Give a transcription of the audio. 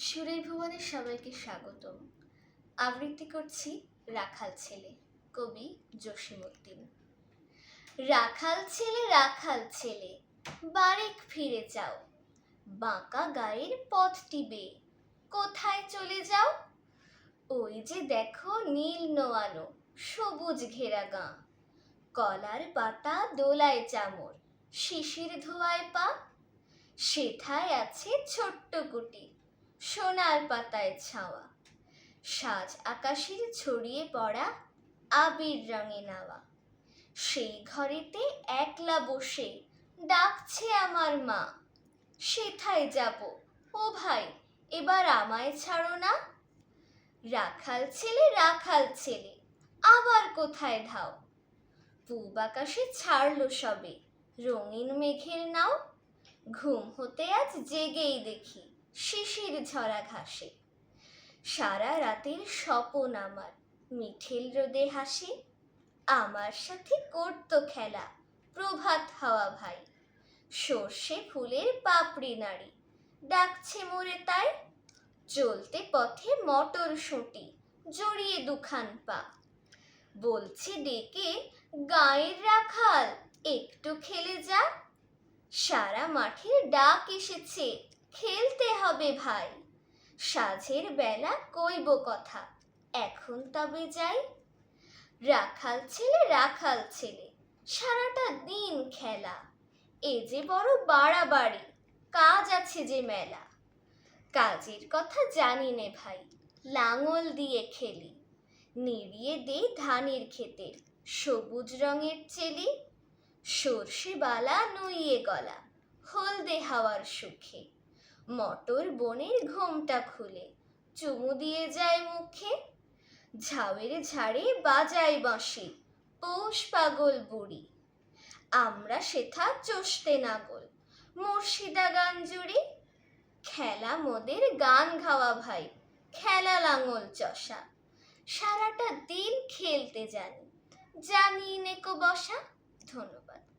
সুরের ভুবনে সবাইকে স্বাগতম। আবৃত্তি করছি রাখাল ছেলে, কবি জসিমউদ্দিন। রাখাল ছেলে রাখাল ছেলে, বারেক ফিরে যাও। বাঁকা গায়ের পথটি বেয়ে কোথায় চলে যাও? ওই যে দেখো নীল নোয়ানো সবুজ ঘেরা গাঁ। কলার পাতা দোলায় চামর, শিশির ধোয়ায় পা। সেথায় আছে ছোট্ট কুটি সোনার পাতায় ছাওয়া। সাজ আকাশের ছড়িয়ে পড়া আবির রঙে নাওয়া। সেই ঘরেতে একলা বসে ডাকছে আমার মা। সেথায় যাব? ও ভাই, এবার আমায় ছাড়ো না? রাখাল ছেলে রাখাল ছেলে, আবার কোথায় ধাও পূব আকাশে ছাড়লো সবে, রঙিন মেঘের নাও। ঘুম হতে আজ জেগেই দেখি। শিশির ঝরা ঘাসে। সারা রাতের স্বপন আমার, মিঠেল রোদে হাসে। আমার সাথে করতো খেলা, প্রভাত হাওয়া ভাই। সর্ষে ফুলের পাপড়ি নাড়ি, ডাকছে মোরে তাই চলতে পথে মটর শুঁটি, জড়িয়ে দুখান পা। বলছে ডেকে, গায়ের রাখাল, একটু খেলে যা। সারা মাঠে ডাক এসেছে খেলতে হবে ভাই। সাঝের বেলা কইব কথা, এখন তবে যাই। রাখাল ছেলে রাখাল ছেলে, সারাটা দিন খেলা। এ যে বড় বাড়াবাড়ি, কাজ আছে যে মেলা। কাজের কথা জানি নে ভাই, লাঙল দিয়ে খেলি। নিড়িয়ে দেই ধানের খেতে সবুজ রঙের চেলি। সর্ষে বালা নুইয়ে গলা, হলদে হাওয়ার সুখে। মটর বনের ঘোমটা খুলে। চুমু দিয়ে যায় মুখে। ঝাউয়ের ঝাড়ে বাজায় বাঁশি, পৌষ পাগল বুড়ি। আমরা সেথা চষতে নাগল, মুর্শিদা গান জুড়ি। খেলা মোদের গান গাওয়া ভাই, খেলা লাঙল চষা। সারাটা দিন খেলতে জানি জানি নেকো বসা। ধন্যবাদ।